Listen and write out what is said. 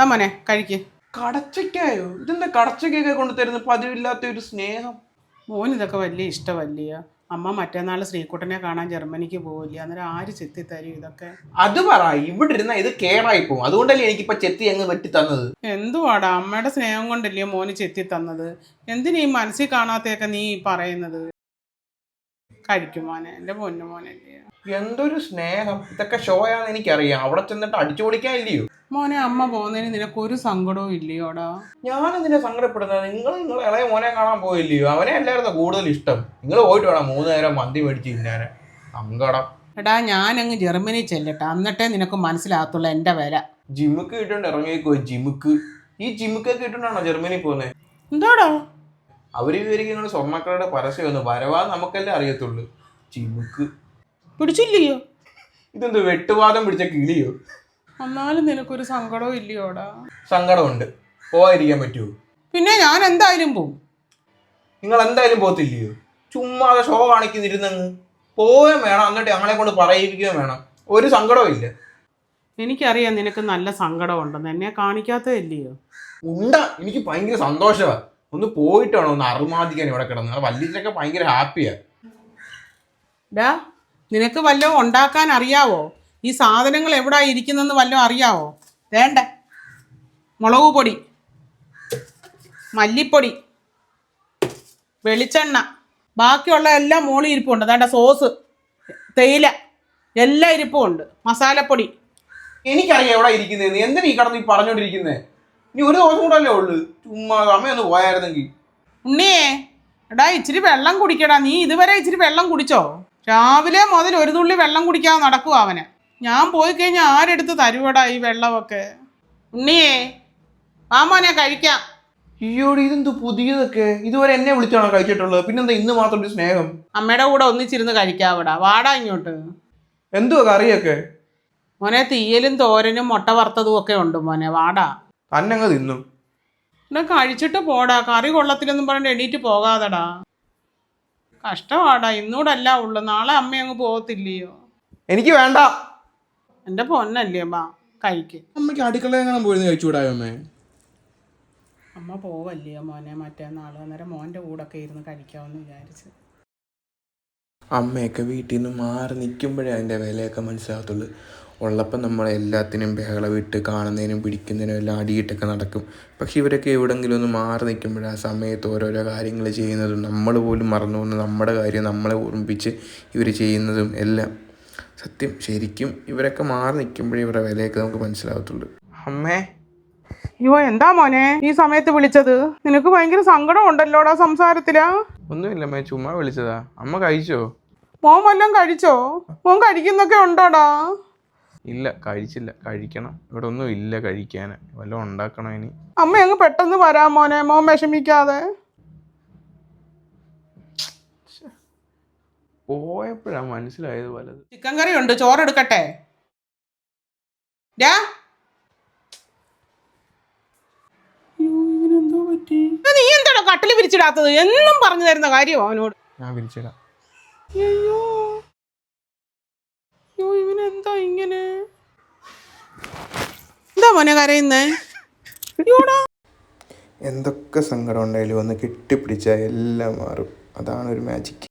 എന്നാ മോനെ കഴിക്ക്. കടച്ചയ്ക്കായോ? ഇതെന്താ കടച്ചയ്ക്കൊക്കെ കൊണ്ടുതരുന്ന? പതിവില്ലാത്ത ഒരു സ്നേഹം. മോൻ ഇതൊക്കെ വലിയ ഇഷ്ടമല്ലയോ അമ്മ മറ്റന്നാൾ ശ്രീകുട്ടനെ കാണാൻ ജർമ്മനിക്ക് പോവില്ല. അന്നേരം ആര് ചെത്തി തരും ഇതൊക്കെ? അത് പറ ഇവിടെ ഇരുന്ന ഇത് കേറായി പോകും. അതുകൊണ്ടല്ലേ എനിക്കിപ്പോ ചെത്തി അങ്ങ് വെട്ടി തന്നത് എന്തുവാടാ? അമ്മയുടെ സ്നേഹം കൊണ്ടല്ലേ മോന് ചെത്തി തന്നത് എന്തിനാ ഈ മനസ്സിൽ കാണാത്തേക്ക നീ പറയുന്നത്? കഴിക്കും മോനെ എന്റെ പൊന്നു മോനെ. എന്തൊരു സ്നേഹം. ഇതൊക്കെ ഷോ ആണെന്ന് എനിക്കറിയാം. അവിടെ ചെന്നിട്ട് അടിച്ചു പൊളിക്കാൻ ഇല്ലയോ മോനെ അമ്മ പോകുന്നതിന് നിനക്ക് ഒരു സങ്കടവും ഇല്ലയോടാ. ഞാൻ എന്തിനാ സങ്കടപ്പെടുന്നത്? നിങ്ങൾ നിങ്ങൾ ഇളയ മോനെ കാണാൻ പോയില്ലയോ? അവനെ അല്ലായിരുന്നു കൂടുതൽ ഇഷ്ടം. നിങ്ങൾ പോയിട്ട് വേണം മൂന്ന് നേരം മന്തി മേടിച്ച് ഇന്നേരം സങ്കടം. എടാ ഞാനങ്ങ് ജർമ്മനി ചെല്ലട്ടെ. എന്നിട്ടേ നിനക്ക് മനസ്സിലാകത്തുള്ള എന്റെ വില. ജിമ്മുക്ക് കിട്ടുകൊണ്ട് ഇറങ്ങിക്കോ. ജിമ്മുക്ക്. ഈ ജിമ്മുക്കൊക്കെ ഇട്ടുകൊണ്ടാണോ ജർമ്മനി പോകുന്നത് എന്താടാ? അവർ വിവരിക്കുന്ന സ്വർണക്കടയുടെ പരസ്യമൊന്നും വരവാ നമുക്കല്ലേ അറിയത്തുള്ളൂ. ചിമുക്ക്. പിടിച്ചില്ലയോ? ഇതെന്ത് വെട്ടുവാദം പിടിച്ച കിളിയോ? എന്നാലും നിനക്കൊരു സങ്കടവും ഇല്ലയോടാ. സങ്കടമുണ്ട്. പോവാതിരിക്കാൻ പറ്റുമോ പിന്നെ ഞാൻ എന്തായാലും പോവും. നിങ്ങൾ എന്തായാലും പോത്തില്ലയോ ചുമ്മാതെ ഷോ കാണിക്കുന്നിരുന്നങ്ങ്. പോവുകയും വേണം. എന്നിട്ട് ഞങ്ങളെ കൊണ്ട് പറയിപ്പിക്കുകയും വേണം. ഒരു സങ്കടവും ഇല്ല. എനിക്കറിയാം നിനക്ക് നല്ല സങ്കടമുണ്ടെന്ന്. എന്നെ കാണിക്കാത്തതല്ലയോ? ഉണ്ട. എനിക്ക് ഭയങ്കര സന്തോഷമാണ് ഒന്ന് പോയിട്ട് വേണം ഒന്ന് അറുമാദിക്കാൻ ഇവിടെ കിടന്ന് വല്യച്ചൊക്കെ ഭയങ്കര ഹാപ്പിയാ. ഡാ നിനക്ക് വല്ലതും ഉണ്ടാക്കാൻ അറിയാവോ? ഈ സാധനങ്ങൾ എവിടാ ഇരിക്കുന്നെന്ന് വല്ലതും അറിയാവോ? വേണ്ട. മുളക് പൊടി മല്ലിപ്പൊടി വെളിച്ചെണ്ണ ബാക്കിയുള്ള എല്ലാം മോളി ഇരിപ്പുണ്ട്. അതാണ്ട സോസ് തേയില എല്ലാം ഇരിപ്പുണ്ട്. മസാലപ്പൊടി. എനിക്കറിയാം എവിടെ ഇരിക്കുന്നത് എന്തിനാ ഈ കടന്ന് ഈ പറഞ്ഞോണ്ടിരിക്കുന്നത് ഇനി ഒരു ദിവസം കൂടെ അല്ലേ ഉള്ളു. ചുമ്മാ അമ്മയൊന്ന് പോയായിരുന്നെങ്കിൽ. ഉണ്ണിയേ എടാ ഇച്ചിരി വെള്ളം കുടിക്കടാ. നീ ഇതുവരെ ഇച്ചിരി വെള്ളം കുടിച്ചോ? രാവിലെ മുതൽ ഒരു തുള്ളി വെള്ളം കുടിക്കാതെ നടക്കുക അവന്. ഞാൻ പോയി കഴിഞ്ഞാൽ ആരെടുത്ത് തരുവടാ ഈ വെള്ളമൊക്കെ? ഉണ്ണിയേ ആ മോനെ കഴിക്കാം. അയ്യോടി ഇതെന്ത് പുതിയതൊക്കെ? ഇതുവരെ എന്നെ വിളിച്ചാണോ കഴിച്ചിട്ടുള്ളത്? പിന്നെന്താ ഇന്ന് മാത്രം ഒരു സ്നേഹം? അമ്മയുടെ കൂടെ ഒന്നിച്ചിരുന്ന് കഴിക്കാവിടാ. വാടാ ഇങ്ങോട്ട്. എന്തുവാ കറിയൊക്കെ? മോനെ തീയലും തോരനും മുട്ട വറുത്തതും ഒക്കെ ഉണ്ട് മോനെ. വാടാ. തന്നങ്ങ് തിന്നു. എന്നാ കഴിച്ചിട്ട് പോടാ. കറി കൊള്ളത്തിലൊന്നും പറഞ്ഞിട്ട് എണീറ്റ് പോകാതെടാ. കഷ്ടമാടാ ഇന്നൂടല്ല ഉള്ളു. നാളെ അമ്മ അങ്ങ് പോകത്തില്ലയോ? എനിക്ക് വേണ്ട. എന്റെ പൊന്നല്ലേ അമ്മ. കഴിക്ക്. അമ്മയ്ക്ക് അടുക്കള എങ്ങനെ പോയിരുന്നു കഴിച്ചുകൂടായോ അമ്മേ? അമ്മ പോവല്ലേ മോനെ? മറ്റേ നാളെ അന്നേരം മോന്റെ കൂടൊക്കെ ഇരുന്ന് കഴിക്കാമെന്ന് വിചാരിച്ച്. അമ്മയൊക്കെ വീട്ടിൽ നിന്ന് മാറി നിൽക്കുമ്പോഴേ അതിന്റെ വിലയൊക്കെ മനസ്സിലാകത്തുള്ളൂ. ഉള്ളപ്പം നമ്മൾ എല്ലാത്തിനും ബഹളം വിട്ട് കാണുന്നതിനും പിടിക്കുന്നതിനും എല്ലാം അടിയിട്ടൊക്കെ നടക്കും. പക്ഷെ ഇവരൊക്കെ എവിടെങ്കിലും ഒന്ന് മാറി നിൽക്കുമ്പോൾ ആ സമയത്ത് ഓരോരോ കാര്യങ്ങൾ ചെയ്യുന്നതും നമ്മൾ പോലും മറന്നു പോകുന്ന നമ്മുടെ കാര്യം നമ്മളെ ഓർമ്മിപ്പിച്ച് ഇവർ ചെയ്യുന്നതും എല്ലാം. സത്യം ശരിക്കും ഇവരൊക്കെ മാറി നിൽക്കുമ്പോഴേ ഇവരുടെ വിലയൊക്കെ നമുക്ക് മനസ്സിലാകത്തുള്ളൂ അമ്മേ. അയ്യോ എന്താ മോനെ? ഈ സമയത്ത് വിളിച്ചത്? നിനക്ക് ഭയങ്കര സങ്കടം ഉണ്ടല്ലോടാ സംസാരത്തിലാ? ഒന്നുമില്ല അമ്മേ ചുമ്മാ വിളിച്ചതാ. അമ്മ കഴിച്ചോ? മോൻ വല്ലതും കഴിച്ചോ? മോൻ കഴിക്കുന്നൊക്കെ ഉണ്ടോടാ? ഇല്ല കഴിച്ചില്ല. കഴിക്കണം. ഇവിടെ ഒന്നും ഇല്ല കഴിക്കാൻ വല്ലതും ഉണ്ടാക്കണം ഇനി. അമ്മ അങ്ങ് പെട്ടെന്ന് വരാ മോനെ. മോൻ വിഷമിക്കാതെ. പോയപ്പോഴാ മനസ്സിലായത് പലത് ചിക്കൻ കറി ഉണ്ട്. ചോറ് എടുക്കട്ടെ? നീ എന്താണോ കട്ടിൽ വിരിച്ചിടാത്തത്? എന്നും പറഞ്ഞു തരുന്ന കാര്യം അവനോട്. ഞാൻ വിളിച്ചിടാം അയ്യോ അയ്യോ. മോനെ കരയുന്നേ? എന്തൊക്കെ സങ്കടം ഉണ്ടായാലും ഒന്ന് കെട്ടിപ്പിടിച്ചാൽ എല്ലാം മാറും. അതാണ് ഒരു മാജിക്